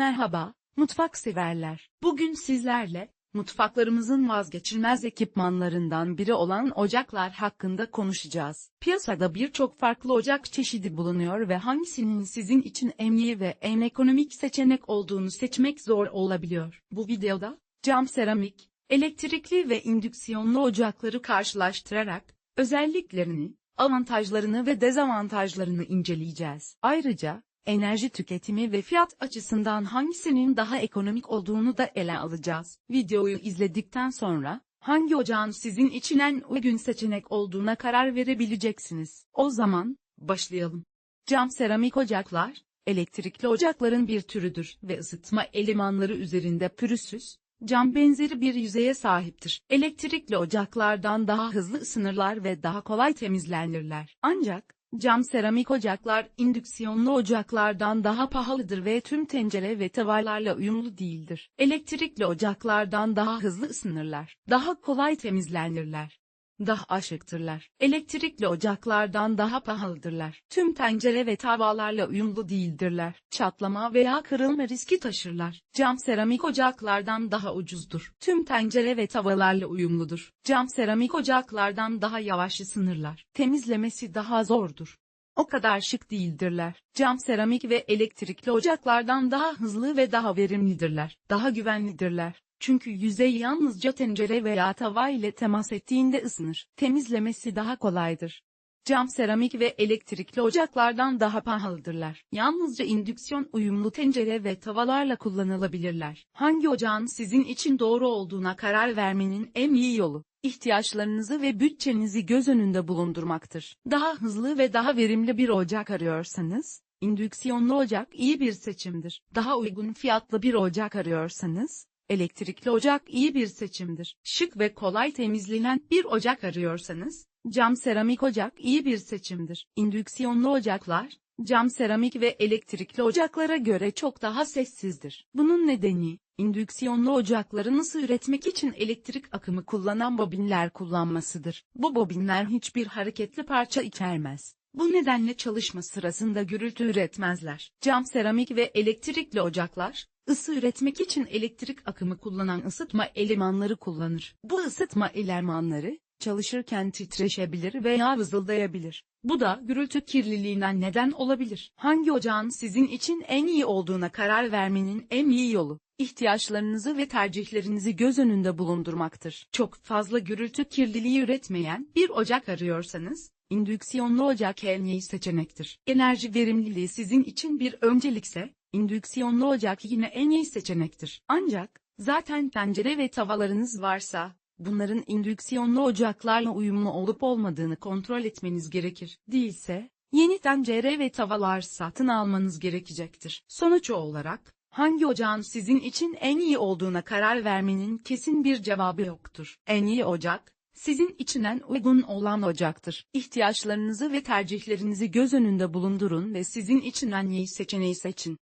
Merhaba, mutfak severler. Bugün sizlerle, mutfaklarımızın vazgeçilmez ekipmanlarından biri olan ocaklar hakkında konuşacağız. Piyasada birçok farklı ocak çeşidi bulunuyor ve hangisinin sizin için en iyi ve en ekonomik seçenek olduğunu seçmek zor olabiliyor. Bu videoda, cam seramik, elektrikli ve indüksiyonlu ocakları karşılaştırarak, özelliklerini, avantajlarını ve dezavantajlarını inceleyeceğiz. Ayrıca, enerji tüketimi ve fiyat açısından hangisinin daha ekonomik olduğunu da ele alacağız. Videoyu izledikten sonra, hangi ocağın sizin için en uygun seçenek olduğuna karar verebileceksiniz. O zaman, başlayalım. Cam seramik ocaklar, elektrikli ocakların bir türüdür ve ısıtma elemanları üzerinde pürüzsüz, cam benzeri bir yüzeye sahiptir. Elektrikli ocaklardan daha hızlı ısınırlar ve daha kolay temizlenirler. Ancak, cam seramik ocaklar indüksiyonlu ocaklardan daha pahalıdır ve tüm tencere ve tavalarla uyumlu değildir. Elektrikli ocaklardan daha hızlı ısınırlar, daha kolay temizlenirler daha aşıktırlar. Elektrikli ocaklardan daha pahalıdırlar. Tüm tencere ve tavalarla uyumlu değildirler. Çatlama veya kırılma riski taşırlar. Cam seramik ocaklardan daha ucuzdur. Tüm tencere ve tavalarla uyumludur. Cam seramik ocaklardan daha yavaş ısınırlar. Temizlemesi daha zordur. O kadar şık değildirler. Cam seramik ve elektrikli ocaklardan daha hızlı ve daha verimlidirler. Daha güvenlidirler. Çünkü yüzey yalnızca tencere veya tava ile temas ettiğinde ısınır. Temizlemesi daha kolaydır. Cam seramik ve elektrikli ocaklardan daha pahalıdırlar. Yalnızca indüksiyon uyumlu tencere ve tavalarla kullanılabilirler. Hangi ocağın sizin için doğru olduğuna karar vermenin en iyi yolu, ihtiyaçlarınızı ve bütçenizi göz önünde bulundurmaktır. Daha hızlı ve daha verimli bir ocak arıyorsanız, indüksiyonlu ocak iyi bir seçimdir. Daha uygun fiyatlı bir ocak arıyorsanız, Elektrikli ocak iyi bir seçimdir. Şık ve kolay temizlenen bir ocak arıyorsanız, cam seramik ocak iyi bir seçimdir. İndüksiyonlu ocaklar, cam seramik ve elektrikli ocaklara göre çok daha sessizdir. Bunun nedeni, indüksiyonlu ocakları ısı üretmek için elektrik akımı kullanan bobinler kullanmasıdır. Bu bobinler hiçbir hareketli parça içermez. Bu nedenle çalışma sırasında gürültü üretmezler. Cam seramik ve elektrikli ocaklar, ısı üretmek için elektrik akımı kullanan ısıtma elemanları kullanır. Bu ısıtma elemanları, çalışırken titreşebilir veya vızıldayabilir. Bu da gürültü kirliliğinden neden olabilir. Hangi ocağın sizin için en iyi olduğuna karar vermenin en iyi yolu, ihtiyaçlarınızı ve tercihlerinizi göz önünde bulundurmaktır. Çok fazla gürültü kirliliği üretmeyen bir ocak arıyorsanız, indüksiyonlu ocak en iyi seçenektir. Enerji verimliliği sizin için bir öncelikse, indüksiyonlu ocak yine en iyi seçenektir. Ancak, zaten tencere ve tavalarınız varsa, bunların indüksiyonlu ocaklarla uyumlu olup olmadığını kontrol etmeniz gerekir. Değilse, yeni tencere ve tavalar satın almanız gerekecektir. Sonuç olarak, hangi ocağın sizin için en iyi olduğuna karar vermenin kesin bir cevabı yoktur. En iyi ocak, sizin için en uygun olan ocaktır. İhtiyaçlarınızı ve tercihlerinizi göz önünde bulundurun ve sizin için en iyi seçeneği seçin.